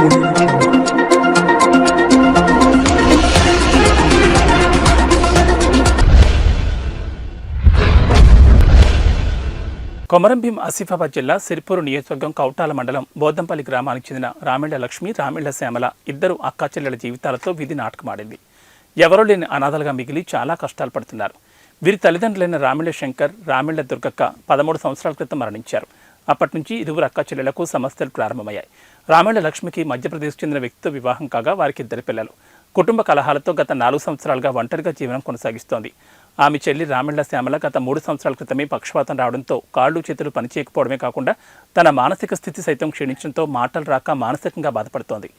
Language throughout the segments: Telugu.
కొమరంభీం ఆసిఫాబాద్ జిల్లా సిరిపూరు నియోజకవర్గం కౌటాల మండలం బోధంపల్లి గ్రామానికి చెందిన రామిళ్ళ లక్ష్మి రామిళ్ళ శ్యామల ఇద్దరు అక్కాచెల్లెల జీవితాలతో విధి నాటకమాడింది. ఎవరూ లేని అనాథలుగా మిగిలి చాలా కష్టాలు పడుతున్నారు. వీరి తల్లిదండ్రులైన రామిళ్ళ శంకర్ రామిళ్ళ దుర్గక్క పదమూడు సంవత్సరాల క్రితం మరణించారు. అప్పటి నుంచి ఇరువురు అక్కాచెల్లెలకు సమస్యలు ప్రారంభమయ్యాయి. రామేళ్ళ లక్ష్మికి మధ్యప్రదేశ్ చెందిన వ్యక్తితో వివాహం కాగా వారికి ఇద్దరు పిల్లలు. కుటుంబ కలహాలతో గత నాలుగు సంవత్సరాలుగా ఒంటరిగా జీవనం కొనసాగిస్తోంది. ఆమె చెల్లి రామిళ్ళ శ్యామల గత మూడు సంవత్సరాల క్రితమే పక్షపాతం రావడంతో కాళ్ళు చేతులు పనిచేయకపోవడమే కాకుండా తన మానసిక స్థితి సైతం క్షీణించడంతో మాటలు రాక మానసికంగా బాధపడుతోంది.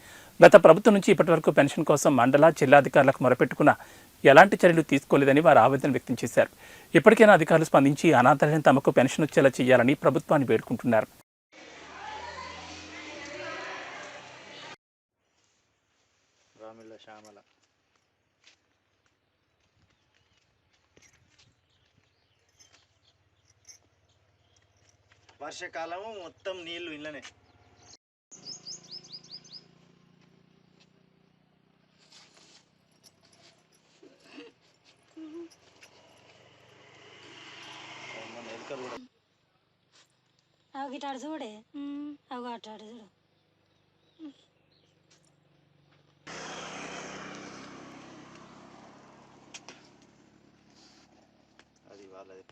గత ప్రభుత్వం నుంచి ఇప్పటివరకు పెన్షన్ కోసం మండల జిల్లా అధికారులకు మొరపెట్టుకున్న ఎలాంటి చర్యలు తీసుకోలేదని వారు ఆవేదన వ్యక్తం చేశారు. ఇప్పటికైనా అధికారులు స్పందించి అనాథలైన తమకు పెన్షన్ వచ్చేలా చేయాలని ప్రభుత్వాన్ని వేడుకుంటున్నారు. శ్యామల. వర్షాకాలం మొత్తం నీళ్ళు ఇళ్ళనే ఎలుకలు కూడా అవి గిటాడు చూడే అవి చూడు అది వాళ్ళది